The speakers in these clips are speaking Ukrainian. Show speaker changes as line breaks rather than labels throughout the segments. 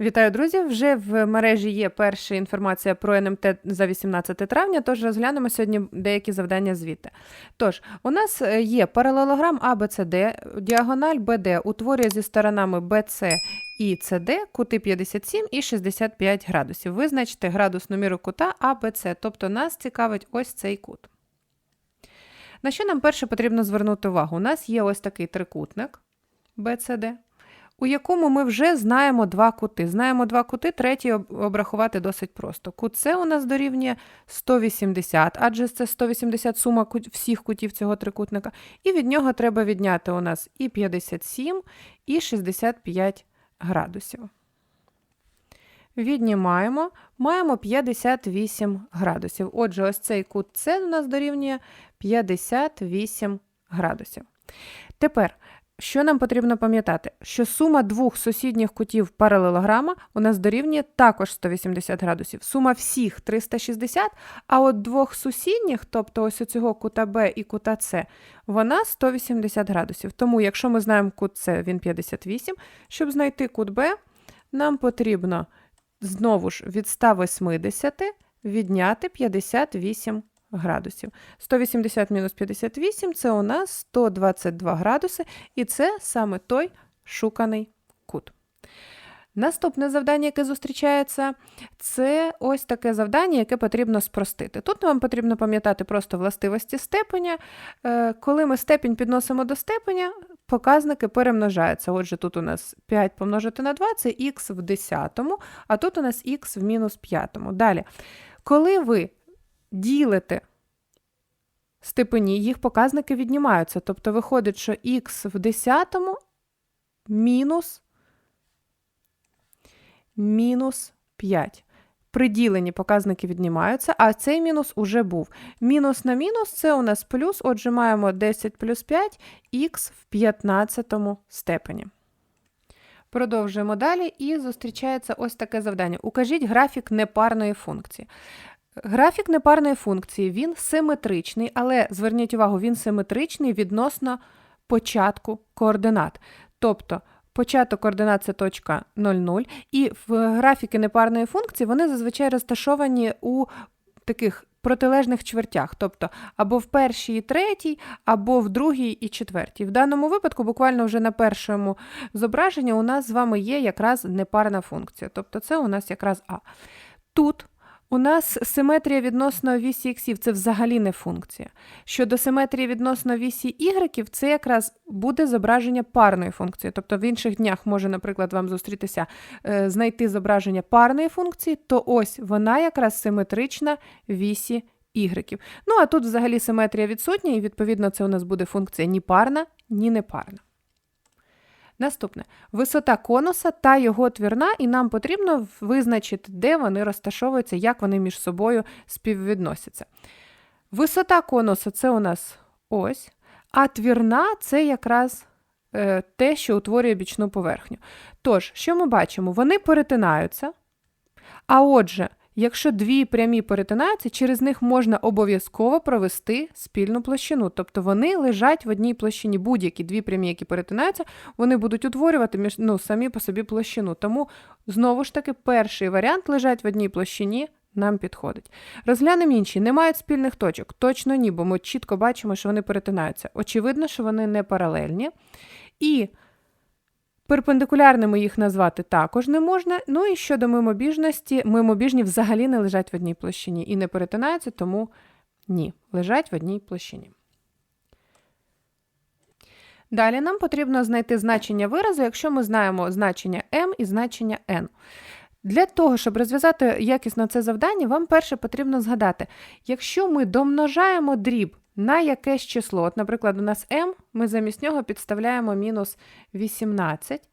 Вітаю, друзі! Вже в мережі є перша інформація про НМТ за 18 травня, тож розглянемо сьогодні деякі завдання звідти. Тож, у нас е, є паралелограм ABCD, діагональ BD утворює зі сторонами BC і CD кути 57 і 65 градусів. Визначте градусну міру кута ABC, тобто нас цікавить ось цей кут. На що нам перше потрібно звернути увагу? У нас є ось такий трикутник BCD у якому ми вже знаємо два кути. Знаємо два кути, третій обрахувати досить просто. Кут С у нас дорівнює 180, адже це 180 сума всіх кутів цього трикутника. І від нього треба відняти у нас і 57, і 65 градусів. Віднімаємо, маємо 58 градусів. Отже, ось цей кут С у нас дорівнює 58 градусів. Тепер що нам потрібно пам'ятати? Що сума двох сусідніх кутів паралелограма у нас дорівнює також 180 градусів. Сума всіх 360, а от двох сусідніх, тобто ось цього кута Б і кута С, вона 180 градусів. Тому, якщо ми знаємо кут С, він 58, щоб знайти кут Б, нам потрібно знову ж від 180 відняти 58 градусів. 180 мінус 58 це у нас 122 градуси, і це саме той шуканий кут. Наступне завдання, яке зустрічається, це ось таке завдання, яке потрібно спростити. Тут нам потрібно пам'ятати просто властивості степеня. Е, коли ми степінь підносимо до степеня, показники перемножаються. Отже, тут у нас 5 помножити на 2 це х в 10, а тут у нас х в мінус 5. Далі, коли ви ділите степені, їх показники віднімаються. Тобто виходить, що х в 10 мінус мінус 5. Приділені показники віднімаються, а цей мінус уже був. Мінус на мінус це у нас плюс, отже, маємо 10 плюс 5 х в 15 степені. Продовжуємо далі і зустрічається ось таке завдання. Укажіть графік непарної функції. Графік непарної функції він симетричний, але зверніть увагу, він симетричний відносно початку координат. Тобто початок координат це точка 0,0, і в графіки непарної функції вони зазвичай розташовані у таких протилежних чвертях, тобто або в першій і третій, або в другій і четвертій. В даному випадку, буквально вже на першому зображенні, у нас з вами є якраз непарна функція, тобто це у нас якраз А. Тут у нас симетрія відносно вісі іксів це взагалі не функція. Щодо симетрії відносно вісі ігреків, це якраз буде зображення парної функції. Тобто в інших днях може, наприклад, вам зустрітися е, знайти зображення парної функції, то ось вона якраз симетрична вісі ігреків. Ну а тут взагалі симетрія відсутня, і відповідно це у нас буде функція ні парна, ні непарна. Наступне висота конуса та його твірна, і нам потрібно визначити, де вони розташовуються, як вони між собою співвідносяться. Висота конуса це у нас ось, а твірна це якраз е, те, що утворює бічну поверхню. Тож, що ми бачимо? Вони перетинаються. А отже, Якщо дві прямі перетинаються, через них можна обов'язково провести спільну площину. Тобто вони лежать в одній площині. Будь-які дві прямі, які перетинаються, вони будуть утворювати між, ну, самі по собі площину. Тому, знову ж таки, перший варіант лежать в одній площині. Нам підходить. Розглянемо інші, не мають спільних точок. Точно ні, бо ми чітко бачимо, що вони перетинаються. Очевидно, що вони не паралельні. І Перпендикулярними їх назвати також не можна. Ну і щодо мимобіжності, мимобіжні взагалі не лежать в одній площині і не перетинаються, тому ні, лежать в одній площині. Далі нам потрібно знайти значення виразу, якщо ми знаємо значення m і значення n. Для того, щоб розв'язати якісно це завдання, вам перше потрібно згадати, якщо ми домножаємо дріб на якесь число. От, Наприклад, у нас m, ми замість нього підставляємо мінус 18.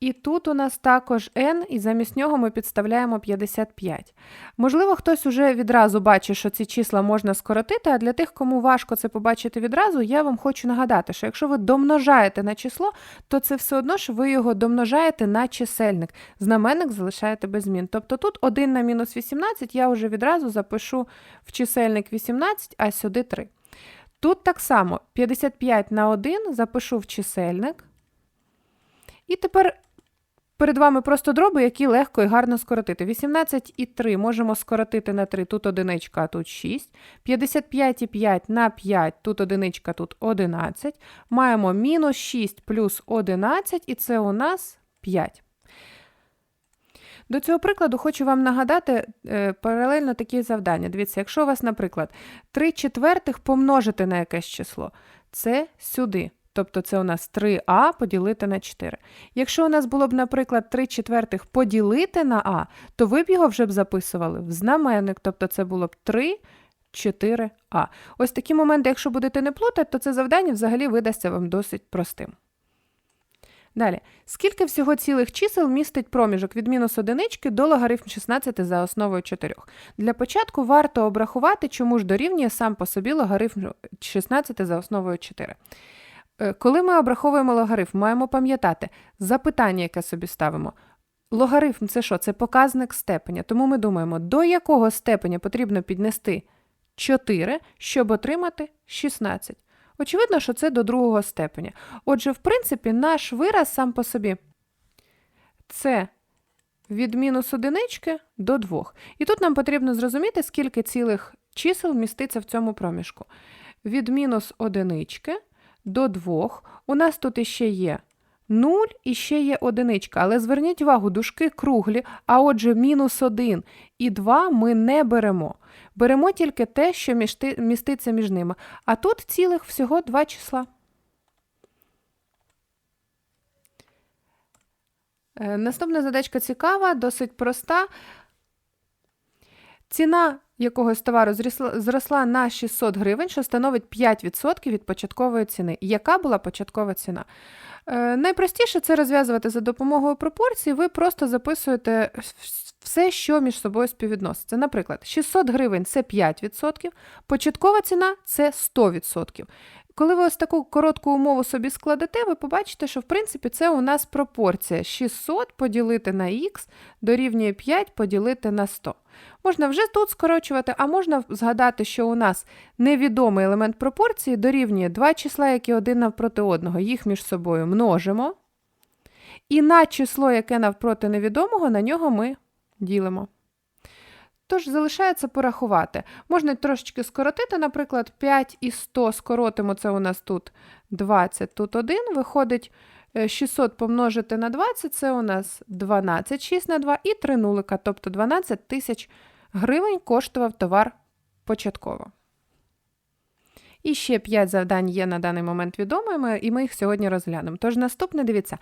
І тут у нас також n, і замість нього ми підставляємо 55. Можливо, хтось уже відразу бачить, що ці числа можна скоротити, а для тих, кому важко це побачити відразу, я вам хочу нагадати, що якщо ви домножаєте на число, то це все одно що ви його домножаєте на чисельник. Знаменник залишаєте без змін. Тобто тут 1 на мінус 18 я вже відразу запишу в чисельник 18, а сюди 3. Тут так само 55 на 1 запишу в чисельник. І тепер перед вами просто дроби, які легко і гарно скоротити. 18 і 3 можемо скоротити на 3, тут одиничка, а тут 6. 55 і 5 на 5, тут одиничка, тут 11. Маємо мінус 6 плюс 11, і це у нас 5. До цього прикладу хочу вам нагадати е, паралельно такі завдання. Дивіться, якщо у вас, наприклад, 3 четвертих помножити на якесь число, це сюди. Тобто це у нас 3а поділити на 4. Якщо у нас було б, наприклад, 3 четвертих поділити на а, то ви б його вже б записували в знаменник, тобто це було б 3 4а. Ось такі моменти, якщо будете не плутати, то це завдання взагалі видасться вам досить простим. Далі, скільки всього цілих чисел містить проміжок від мінус одинички до логарифм 16 за основою 4? Для початку варто обрахувати, чому ж дорівнює сам по собі логарифм 16 за основою 4. Е, Коли ми обраховуємо логарифм, маємо пам'ятати запитання, яке собі ставимо. Логарифм це що? Це показник степеня. Тому ми думаємо, до якого степеня потрібно піднести 4, щоб отримати 16. Очевидно, що це до другого степеня. Отже, в принципі, наш вираз сам по собі це від мінус одинички до 2. І тут нам потрібно зрозуміти, скільки цілих чисел міститься в цьому проміжку. Від мінус одинички до 2 у нас тут іще є 0 і ще є одиничка. Але зверніть увагу, дужки круглі, а отже, мінус 1 і 2 ми не беремо. Беремо тільки те, що міститься між ними. А тут цілих всього два числа. Е, Наступна задачка цікава, досить проста. Ціна якогось товару зросла на 600 гривень, що становить 5% від початкової ціни. Яка була початкова ціна? Е, найпростіше це розв'язувати за допомогою пропорцій. Ви просто записуєте все, що між собою співвідноситься. Наприклад, 600 гривень це 5%, початкова ціна це 100%. Коли ви ось таку коротку умову собі складете, ви побачите, що в принципі це у нас пропорція 600 поділити на х дорівнює 5 поділити на 100. Можна вже тут скорочувати, а можна згадати, що у нас невідомий елемент пропорції дорівнює два числа, які один навпроти одного, їх між собою множимо. І на число, яке навпроти невідомого, на нього ми ділимо. Тож залишається порахувати. Можна трошечки скоротити, наприклад, 5 і 100 скоротимо, це у нас тут 20, тут 1, виходить е, 600 помножити на 20, це у нас 12, 6 на 2 і 3 нулика, тобто 12 тисяч гривень коштував товар початково. І ще 5 завдань є на даний момент відомими, і ми їх сьогодні розглянемо. Тож наступне, дивіться,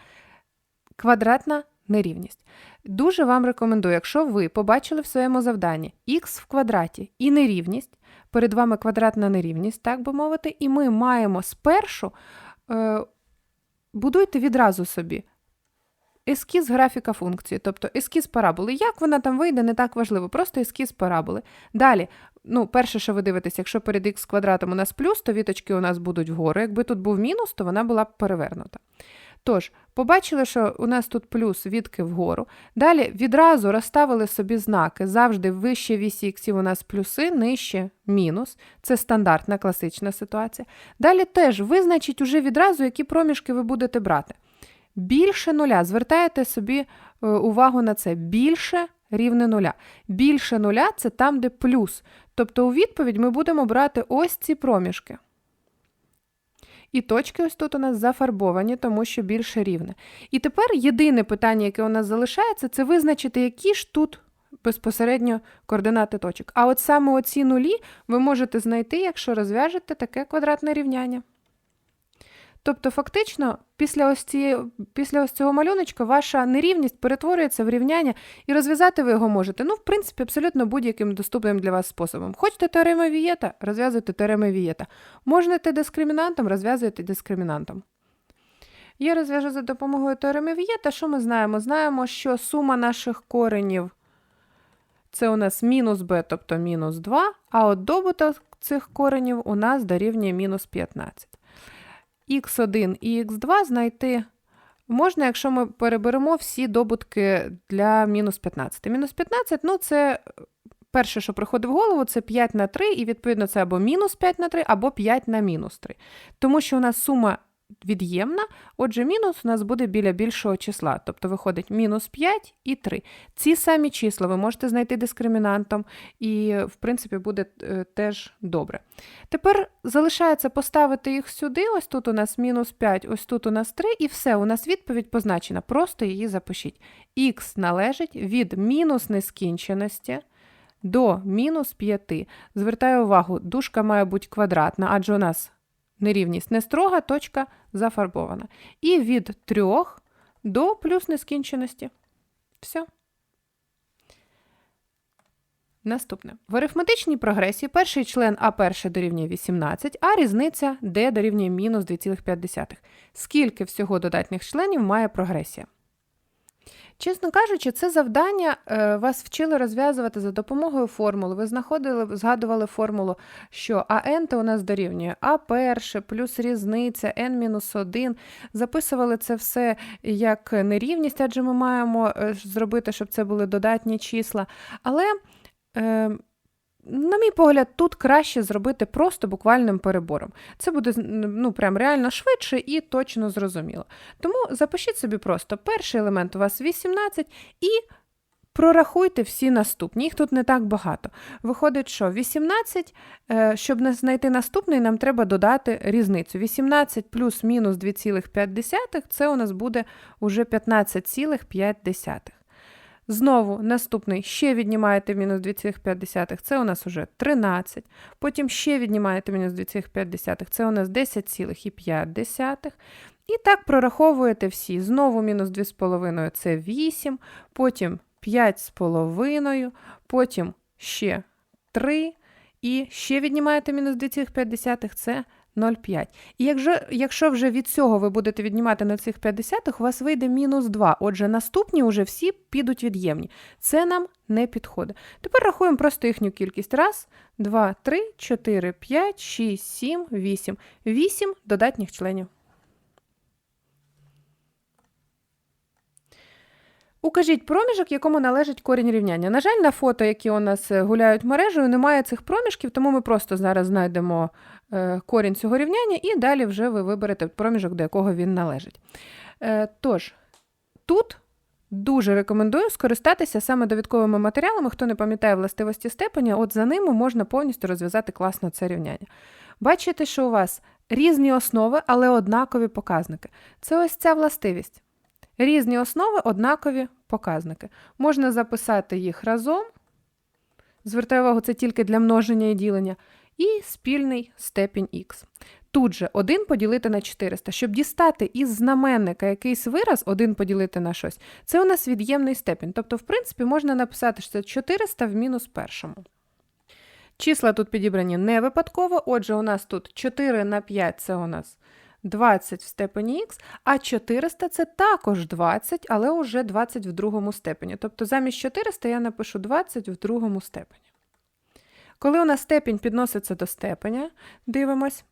квадратна нерівність. Дуже вам рекомендую, якщо ви побачили в своєму завданні х в квадраті і нерівність, перед вами квадратна нерівність, так би мовити, і ми маємо спершу, е, будуйте відразу собі ескіз графіка функції, тобто ескіз параболи. Як вона там вийде, не так важливо, просто ескіз параболи. Далі, ну, перше, що ви дивитесь, якщо перед х квадратом у нас плюс, то віточки у нас будуть вгору. Якби тут був мінус, то вона була б перевернута. Тож, побачили, що у нас тут плюс відки вгору. Далі відразу розставили собі знаки. Завжди вище вісі у нас плюси, нижче мінус. Це стандартна класична ситуація. Далі теж визначіть уже відразу, які проміжки ви будете брати. Більше нуля. Звертаєте собі е, увагу на це. Більше рівне нуля. Більше нуля це там, де плюс. Тобто у відповідь ми будемо брати ось ці проміжки. І точки ось тут у нас зафарбовані, тому що більше рівне. І тепер єдине питання, яке у нас залишається, це визначити, які ж тут безпосередньо координати точок. А от саме оці нулі ви можете знайти, якщо розв'яжете таке квадратне рівняння. Тобто, фактично, після ось, цієї, після ось цього малюночка ваша нерівність перетворюється в рівняння, і розв'язати ви його можете, ну, в принципі, абсолютно будь-яким доступним для вас способом. Хочете теореми Вієта, розв'язуйте теореми Вієта. Можете дискримінантом, розв'язуйте дискримінантом. Я розв'яжу за допомогою теореми Вієта. Що ми знаємо? Знаємо, що сума наших коренів це у нас мінус b, тобто мінус 2, а от добуток цих коренів у нас дорівнює мінус 15 х1 і х2 знайти можна, якщо ми переберемо всі добутки для мінус 15. Мінус 15, ну це перше, що приходить в голову, це 5 на 3, і відповідно це або мінус 5 на 3, або 5 на мінус 3. Тому що у нас сума від'ємна, отже, мінус у нас буде біля більшого числа, тобто виходить мінус 5 і 3. Ці самі числа ви можете знайти дискримінантом, і, в принципі, буде е, теж добре. Тепер залишається поставити їх сюди, ось тут у нас мінус 5, ось тут у нас 3, і все, у нас відповідь позначена, просто її запишіть. Х належить від мінус нескінченості до мінус 5. Звертаю увагу, дужка має бути квадратна, адже у нас нерівність не строга, точка зафарбована. І від 3 до плюс нескінченості. Все. Наступне. В арифметичній прогресії перший член А1 дорівнює 18, а різниця d дорівнює мінус 2,5. Скільки всього додатніх членів має прогресія? Чесно кажучи, це завдання е, вас вчили розв'язувати за допомогою формули. Ви знаходили, згадували формулу, що АН у нас дорівнює А1 плюс різниця N-1. Записували це все як нерівність, адже ми маємо е, зробити, щоб це були додатні числа. Але. На мій погляд, тут краще зробити просто буквальним перебором. Це буде ну, прям реально швидше і точно зрозуміло. Тому запишіть собі просто перший елемент у вас 18 і прорахуйте всі наступні. Їх тут не так багато. Виходить, що 18, е, щоб знайти наступний, нам треба додати різницю. 18 плюс мінус 2,5 це у нас буде уже 15,5. Знову наступний ще віднімаєте мінус 2,5, це у нас уже 13. Потім ще віднімаєте мінус 2,5, це у нас 10,5. І так прораховуєте всі. Знову мінус 2,5 це 8, потім 5,5, потім ще 3. І ще віднімаєте мінус 2,5, це 0,5. І якщо, якщо вже від цього ви будете віднімати 0,5, у вас вийде мінус 2. Отже, наступні вже всі підуть від'ємні. Це нам не підходить. Тепер рахуємо просто їхню кількість. Раз, два, три, чотири, п'ять, шість, сім, вісім. Вісім додатніх членів. Укажіть проміжок, якому належить корінь рівняння. На жаль, на фото, які у нас е, гуляють мережею, немає цих проміжків, тому ми просто зараз знайдемо корінь цього рівняння і далі вже ви виберете проміжок, до якого він належить. Е, тож, тут дуже рекомендую скористатися саме довідковими матеріалами, хто не пам'ятає властивості степеня, от за ними можна повністю розв'язати класно це рівняння. Бачите, що у вас різні основи, але однакові показники. Це ось ця властивість. Різні основи однакові показники. Можна записати їх разом. Звертаю увагу, це тільки для множення і ділення, і спільний степінь х. Тут же 1 поділити на 400. Щоб дістати із знаменника якийсь вираз, 1 поділити на щось, це у нас від'ємний степінь. Тобто, в принципі, можна написати, що це 400 в мінус першому. Числа тут підібрані не випадково, отже, у нас тут 4 на 5 це у нас 20 в степені х, а 400 це також 20, але вже 20 в другому степені. Тобто замість 400 я напишу 20 в другому степені. Коли у нас степінь підноситься до степеня, дивимось.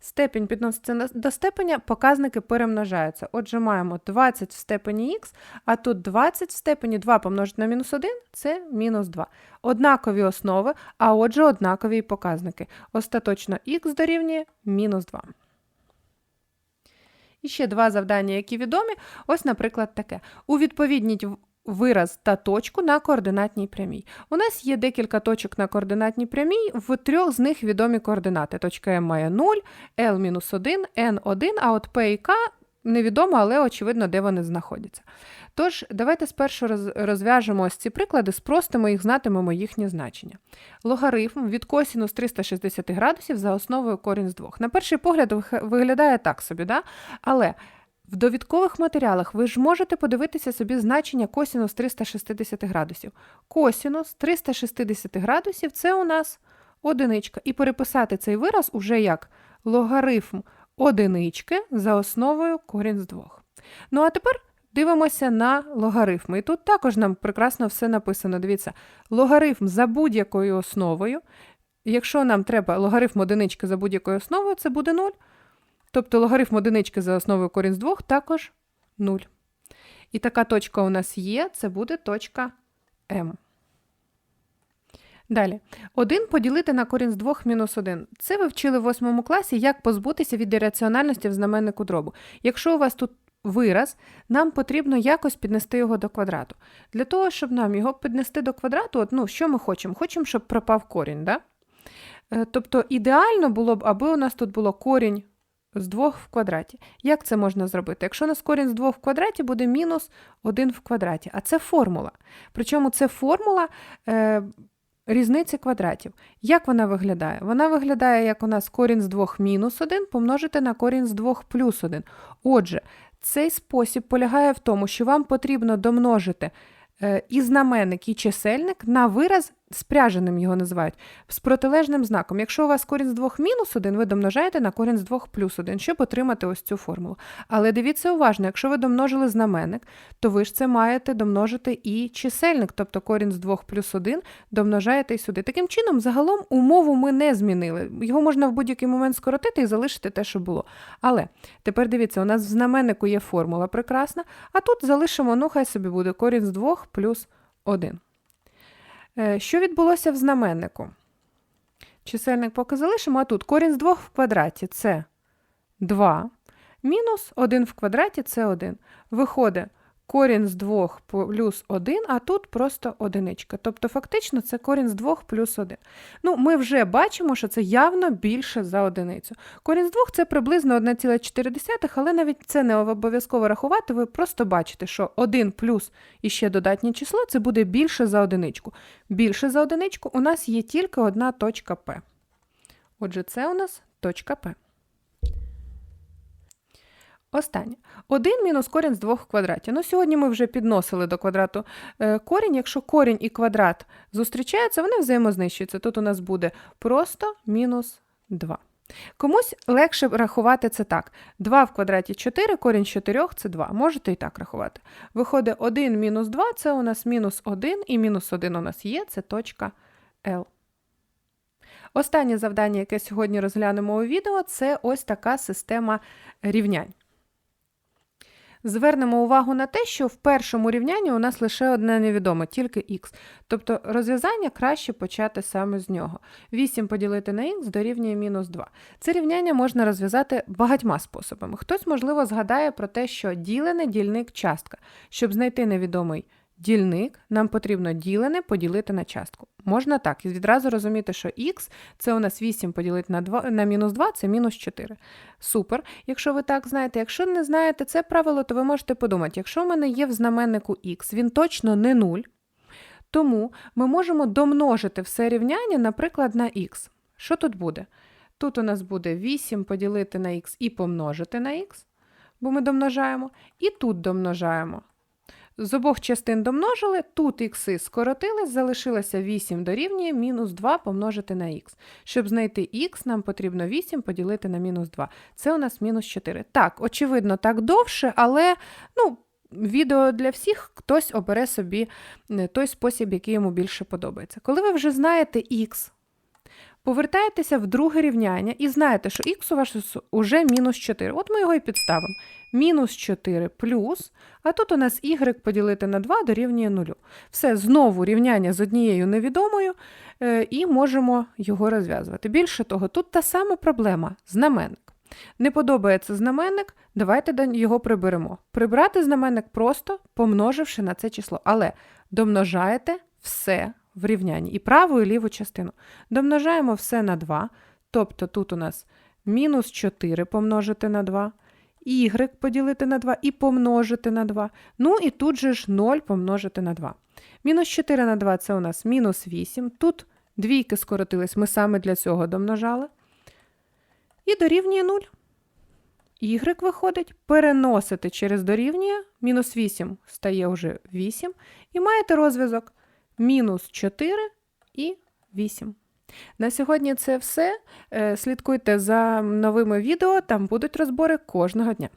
Степінь підноситься до степеня, показники перемножаються. Отже, маємо 20 в степені х, а тут 20 в степені 2 помножити на мінус 1 це мінус 2. Однакові основи, а отже, однакові показники. Остаточно х дорівнює мінус 2. І ще два завдання, які відомі. Ось, наприклад, таке. У відповідніть вираз та точку на координатній прямій. У нас є декілька точок на координатній прямій, в трьох з них відомі координати. Точка М має 0, L-1, N1, а от P і K невідомо, але очевидно, де вони знаходяться. Тож, давайте спершу розв'яжемо ось ці приклади, спростимо їх, знатимемо їхнє значення. Логарифм від косінус 360 градусів за основою корінь з двох. На перший погляд виглядає так собі, да? але в довідкових матеріалах ви ж можете подивитися собі значення косінус 360 градусів. Косінус 360 градусів це у нас одиничка. І переписати цей вираз уже як логарифм одинички за основою корінь з двох. Ну а тепер Дивимося на логарифми. І тут також нам прекрасно все написано. Дивіться, логарифм за будь-якою основою. Якщо нам треба логарифм одинички за будь-якою основою, це буде 0. Тобто логарифм одинички за основою корінь з 2 також 0. І така точка у нас є, це буде точка М. Далі. 1 поділити на корінь з 2 мінус 1. Це ви вчили в 8 класі, як позбутися від ірраціональності в знаменнику дробу. Якщо у вас тут вираз, нам потрібно якось піднести його до квадрату. Для того, щоб нам його піднести до квадрату, от, ну, що ми хочемо? Хочемо, щоб пропав корінь. Да? Е, Тобто ідеально було б, аби у нас тут було корінь з 2 в квадраті. Як це можна зробити? Якщо у нас корінь з 2 в квадраті, буде мінус 1 в квадраті. А це формула. Причому це формула е, різниці квадратів. Як вона виглядає? Вона виглядає, як у нас корінь з 2 мінус 1 помножити на корінь з 2 плюс 1. Отже, цей спосіб полягає в тому, що вам потрібно домножити е, і знаменник, і чисельник на вираз спряженим його називають, з протилежним знаком. Якщо у вас корінь з 2 мінус 1, ви домножаєте на корінь з 2 плюс 1, щоб отримати ось цю формулу. Але дивіться уважно, якщо ви домножили знаменник, то ви ж це маєте домножити і чисельник, тобто корінь з 2 плюс 1 домножаєте і сюди. Таким чином, загалом умову ми не змінили. Його можна в будь-який момент скоротити і залишити те, що було. Але тепер дивіться, у нас в знаменнику є формула прекрасна, а тут залишимо, ну хай собі буде корінь з 2 плюс 1. Е, Що відбулося в знаменнику? Чисельник поки залишимо, а тут корінь з 2 в квадраті це 2. Мінус 1 в квадраті це 1. Виходить корінь з 2 плюс 1, а тут просто одиничка. Тобто, фактично, це корінь з 2 плюс 1. Ну, ми вже бачимо, що це явно більше за одиницю. Корінь з 2 це приблизно 1,4, але навіть це не обов'язково рахувати, ви просто бачите, що 1 плюс і ще додатнє число це буде більше за одиничку. Більше за одиничку у нас є тільки одна точка П. Отже, це у нас точка П. Останнє. 1 мінус корінь з 2 в квадраті. Ну, сьогодні ми вже підносили до квадрату е, корінь. Якщо корінь і квадрат зустрічаються, вони взаємознищуються. Тут у нас буде просто мінус 2. Комусь легше рахувати це так. 2 в квадраті 4, корінь з 4 – це 2. Можете і так рахувати. Виходить 1 мінус 2 – це у нас мінус 1, і мінус 1 у нас є, це точка L. Останнє завдання, яке сьогодні розглянемо у відео, це ось така система рівнянь. Звернемо увагу на те, що в першому рівнянні у нас лише одне невідоме, тільки х. Тобто розв'язання краще почати саме з нього. 8 поділити на х дорівнює мінус 2. Це рівняння можна розв'язати багатьма способами. Хтось, можливо, згадає про те, що ділене дільник частка. Щоб знайти невідомий дільник, нам потрібно ділене поділити на частку. Можна так, і відразу розуміти, що х це у нас 8 поділити на 2, на мінус 2, це мінус 4. Супер. Якщо ви так знаєте, якщо не знаєте це правило, то ви можете подумати, якщо в мене є в знаменнику х, він точно не 0, тому ми можемо домножити все рівняння, наприклад, на х. Що тут буде? Тут у нас буде 8 поділити на х і помножити на х, бо ми домножаємо, і тут домножаємо. З обох частин домножили, тут ікси скоротились, залишилося 8 дорівнює мінус 2 помножити на х. Щоб знайти х, нам потрібно 8 поділити на мінус 2. Це у нас мінус 4. Так, очевидно, так довше, але ну, відео для всіх хтось обере собі е, той спосіб, який йому більше подобається. Коли ви вже знаєте х, повертаєтеся в друге рівняння і знаєте, що х у вас уже мінус 4. От ми його і підставимо. Мінус 4 плюс, а тут у нас y поділити на 2 дорівнює 0. Все, знову рівняння з однією невідомою, е, і можемо його розв'язувати. Більше того, тут та сама проблема знаменник. Не подобається знаменник, давайте його приберемо. Прибрати знаменник просто помноживши на це число. Але домножаєте все в рівнянні і праву і ліву частину. Домножаємо все на 2, тобто тут у нас мінус 4 помножити на 2, y поділити на 2 і помножити на 2. Ну і тут же ж 0 помножити на 2. Мінус 4 на 2 це у нас мінус 8. Тут двійки скоротились, ми саме для цього домножали. І дорівнює 0. Y виходить, переносити через дорівнює, мінус 8 стає вже 8, і маєте розв'язок мінус 4 і 8. На сьогодні це все. Е, слідкуйте за новими відео, там будуть розбори кожного дня.